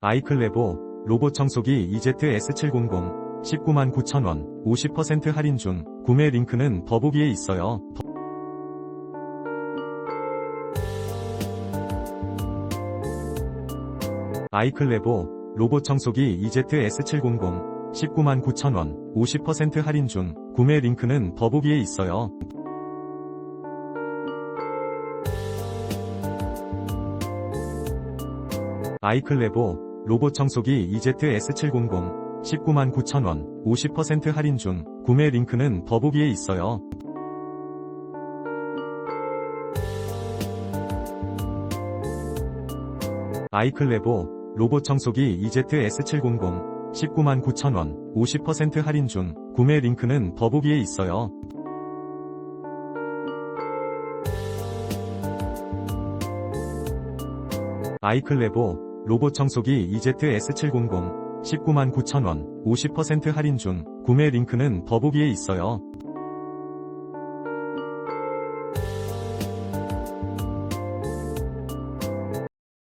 아이클레보 로봇 청소기 EZS700 19만 9천원 50% 할인 중 구매 링크는 더보기에 있어요. 아이클레보 로봇 청소기 EZS700 19만 9천원 50% 할인 중 구매 링크는 더보기에 있어요. 아이클레보 로봇 청소기 EZS700 19만 9천원 50% 할인 중 구매 링크는 더보기에 있어요. 아이클레보 로봇 청소기 EZS700 19만 9천원 50% 할인 중 구매 링크는 더보기에 있어요. 아이클레보 로봇 청소기 EZS700 19만 9천원 50% 할인 중 구매 링크는 더보기에 있어요.